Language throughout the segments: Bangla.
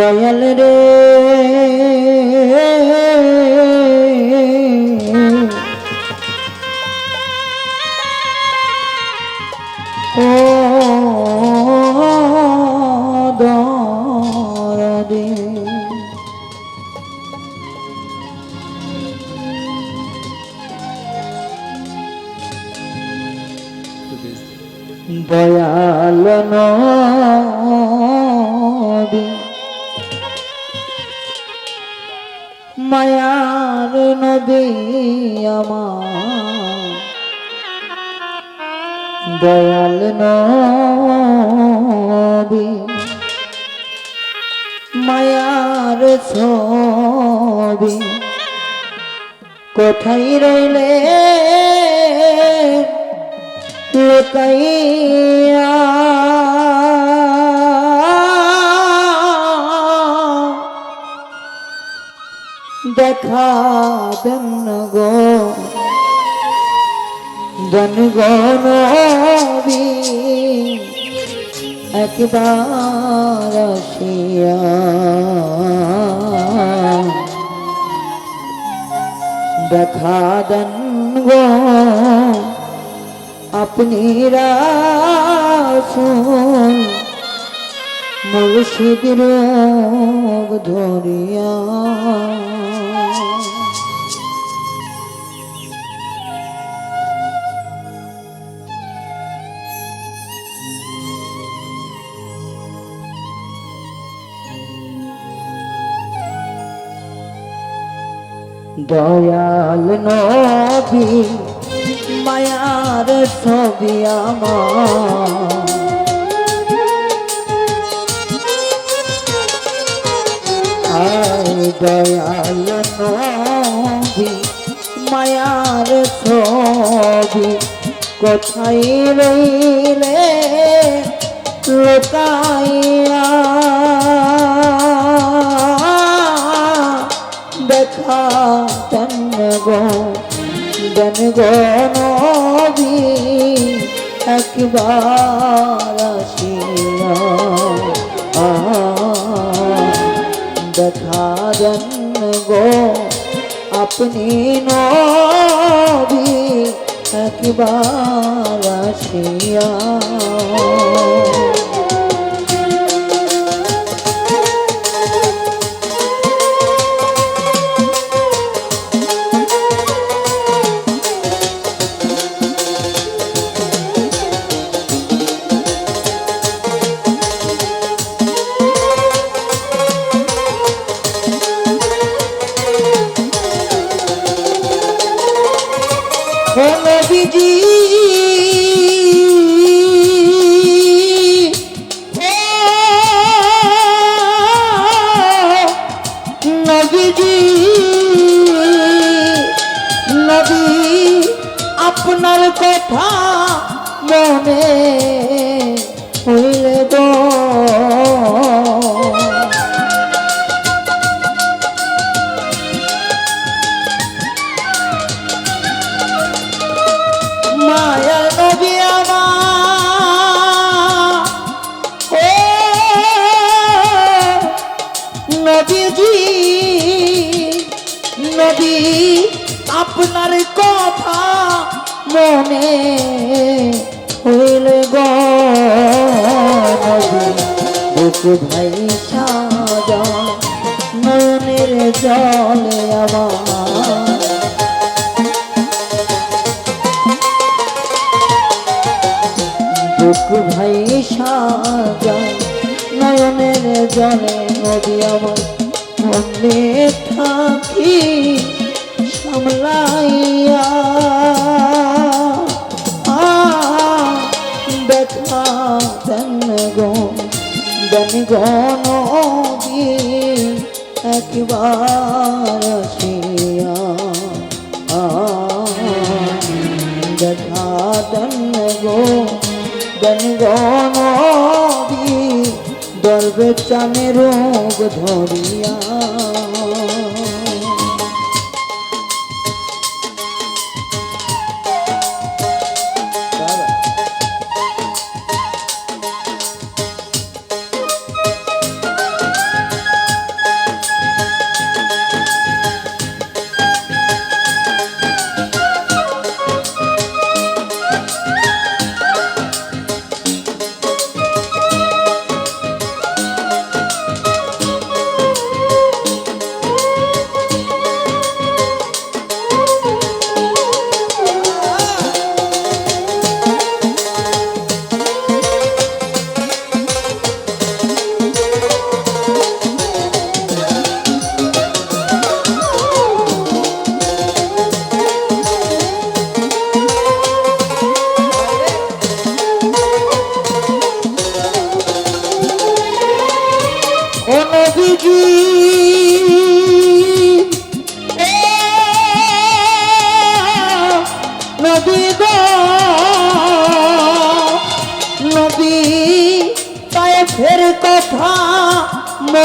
দয়াল রে। ও দরদে দয়াল নবী দয়াল নবী। মায়ার ছবি। কোথায় রইলে? লুকাইয়া দেখা দেন গো। জন গনবি একবার আসিয়া। দেখা দেন গো, আপনি রাসুল, মুর্শিদ রোগ ধরিয়া। দয়াল নবী মায়ার ছবি আমার। দয়াল নবী মায়ার ছবি কোথায় রইলে লোকাইয়া গো নবী একবার আসিয়া দেখা দেন গো আপনি নবী একবার আসিয়া। ও নবীজি নবীজি নবী আপনার কথা মনে মনে হইলে বুক ভাই সাজা নয়নের জলে আমার। বুক ভাই সাজায় নয়নের জলে নদী আমার। মনে থাকি সামলাইয়া দেন গো নদী একবার দেখা দেন গো দেন গো নবী চানে রোগ ধরিয়া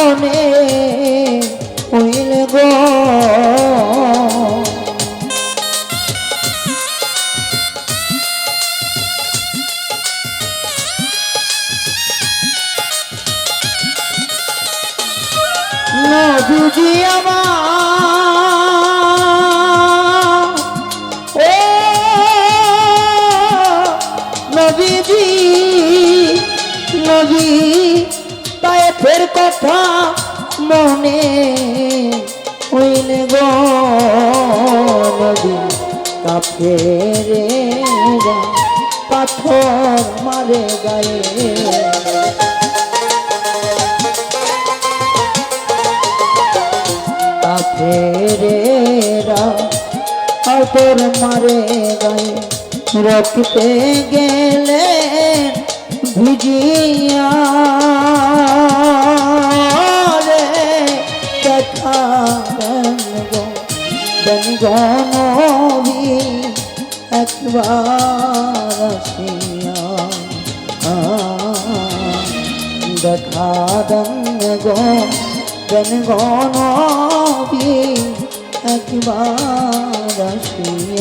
কারণে হইল গো। বুঝি আমার। ও নবীজি নবী মনে হইলে গো কাপে রে পাথর মারে গায়ে। কাফেরেরা অপর মারে গায়ে। রক্তে গেলে ভিজিয়া। রে দেখা দেন গো দেন গো নবী একবার আসিয়া দেখা দেন গো দেন একবার আসিয়া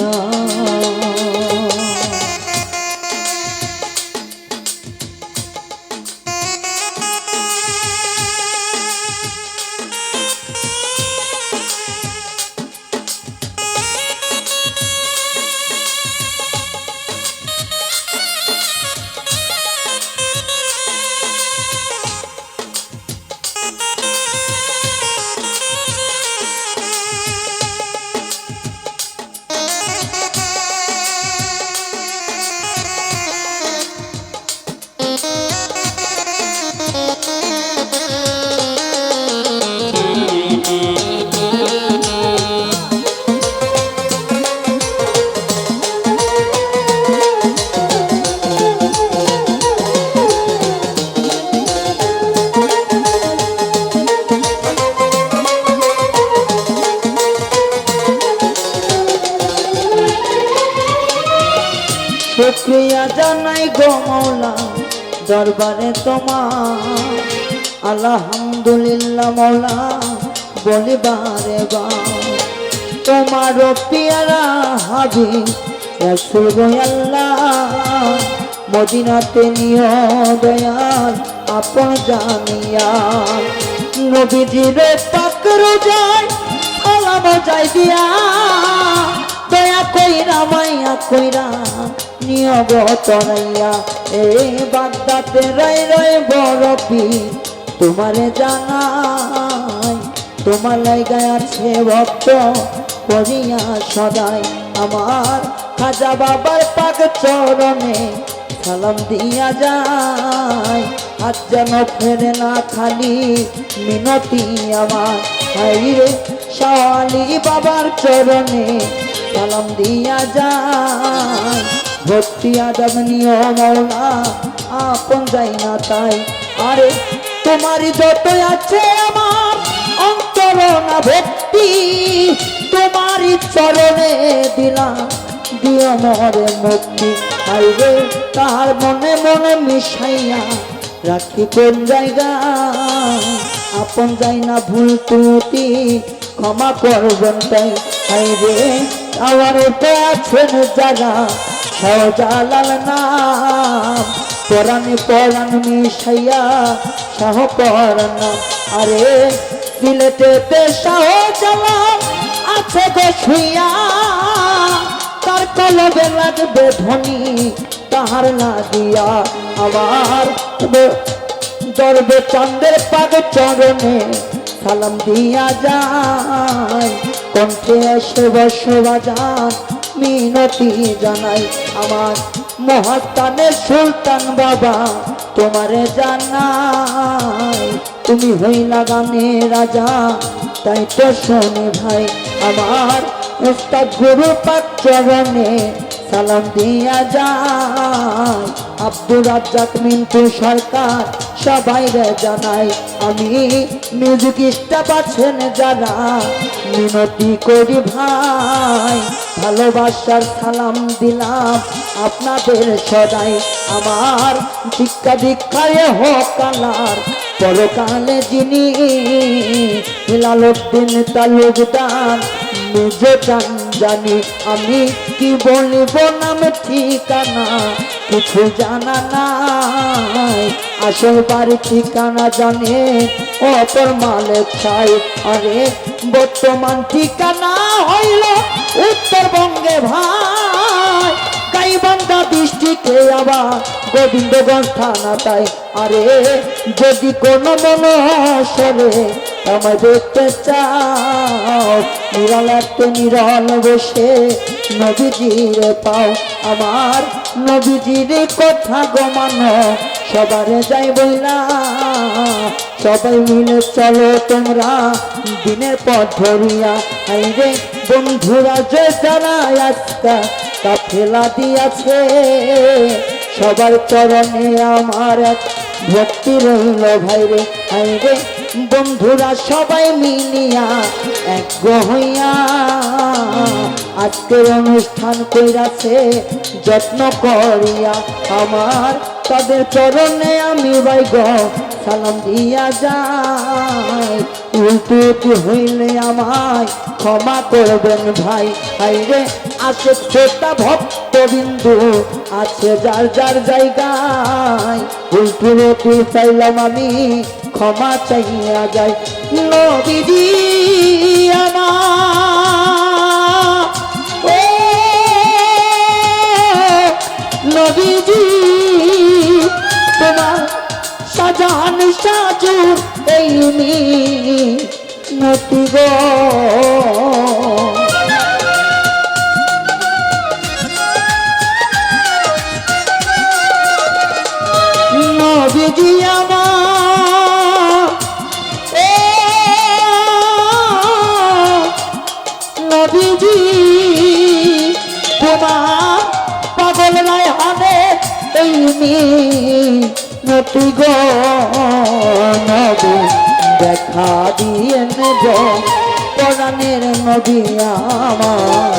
জানাই গো মৌলা দরবারে তোমার। আলহামদুলিল্লাহ মৌলা বলিবারে বা। তোমার পিয়ারা হাবি রসুল আল্লাহ মদিনাতে নিয় দয়াল, আপন জানিয়া। নবীজির পাকর যায় আলাম যাই দিয়া দয়া কইরা মাইয়া কইরা নিয়ব তরাইয়া এই বাগদাতে রাই রাই বড় পীর। তোমারে জানাই, তোমার লাইগায় আছে ভক্ত করিয়া সদাই। আমার খাজা বাবার পাক চরণে সালাম দিয়া যায়। আজ যেন ফেরে না খালি, মিনতি আমার। হাইরে শালি বাবার চরণে সালাম দিয়া যায়। ভক্তি আদম নিয় আপন যাই না তাই। আরে তোমারই যত আছে আমার অন্তর না ভক্তি তোমারই চরণে দিলাম, দিও মরে মুক্তি। আইরে তার মনে মনে মিশাইয়া রাখি কোন জায়গা? আপন যাই না ভুল ত্রুটি, ক্ষমা করবেন তাই। আইরে আমার তো আছেন যারা পরাণে পরাণ মিশাইয়া সহ পরাণ। আরে সিলেটেতে সহজালাল আছে গো শুইয়া। তার কলবে লাগবে ধনী তাহার না দিয়া আমার দরবে চন্দ্রের পাগ চরণে সালাম দিয়া যায়। কণ্ঠে এসে বসবাজান মিনতি জানাই আমার মহাত্মানে সুলতান বাবা, তোমারে জানাই। তুমি হইলা গানে রাজা, তাই তো শোনে ভাই, আমার উস্তাদ গুরু পাক চরণে সালাম দিয়া যায়। আব্দুর রাজ্জাক, মিন্টু সরকার, সবাই রে জানাই, আমি মিউজিক স্টাফ আছেন যারা। মিনতি করি ভাই, ভালোবাসার সালাম দিলাম আপনাদের সদাই আমার দীক্ষা দীক্ষায় হোক কালার পরকালে যিনি লালুদ্দিন তালুকদার নিজে জান জানি আমি কি বলিব নাম ঠিকানা? কিছু জানা নাই। আসল বাড়ি ঠিকানা জানে, অপর মালের চাই। আরে, বর্তমান ঠিকানা হইল উত্তরবঙ্গে ভাই। গাইবান্ধা ডিস্ট্রিক্টে আবার গোবিন্দগঞ্জ থানা তাই। আরে, যদি কোনো মনসরে আমায় দেখতে চাও, নিরল একটা নিরল বসে নবীজির পাও। আমার নবীজির কথা গমানো সবারে যাই বইলা, সবাই মিলে চলো তোমরা দিনের পথ ধরিয়া। হাইরে বন্ধুরা যে যারা আজকা কাফেলা দিয়াছে। সবার চরণে আমার এক ভক্তি রইল ভাইরে হাইরে বন্ধুরা সবাই মিলিয়া এক হইয়া আজকের অনুষ্ঠান কইরাছে, যত্ন করিয়া আমার তাদের চরণে আমি বাইগ সালাম দিয়া যাই উল্টুটি হইলে আমায় ক্ষমা করবেন ভাই। হাইরে আছে ছোটা ভক্ত বিন্দু আছে যার যার জায়গায়। উল্টুটি চাইলাম আমি, ক্ষমা চাইয়া যাই নদী আমার ও, নবীজি সাজান সাজু এই নতি গো। নবীজি আমার নবীজি তোমার পাগল হানে এই নতি গো নবী দেখা দিয়ে নেব পরাণের নবী আমার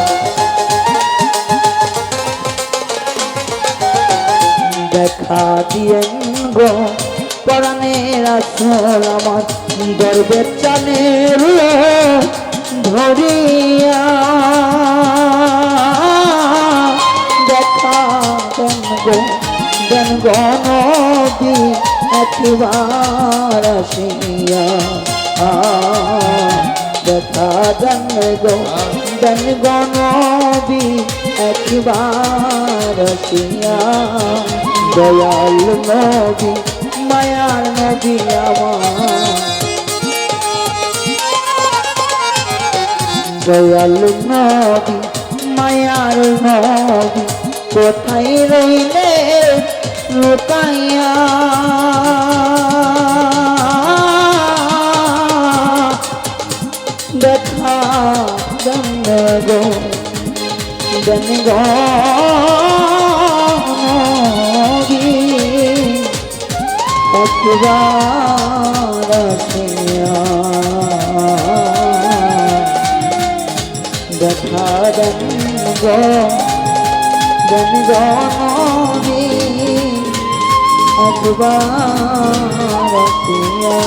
দেখা দিয়েন গো। পরাণের আসল আমার গর্বের চানের ধরিয়া দেখা দেন গো দেন একবার আসিয়া দেখা দেন গো দেন একবার আসিয়া, দয়াল নবী, মায়ার নবী আমার। দয়াল নবী, মায়ার নবী, কোথায় রইলে লুকাইয়া। দেখা জন্ম গো জন গো আসিয়া। দেখা দেন দেন একবার আসিয়া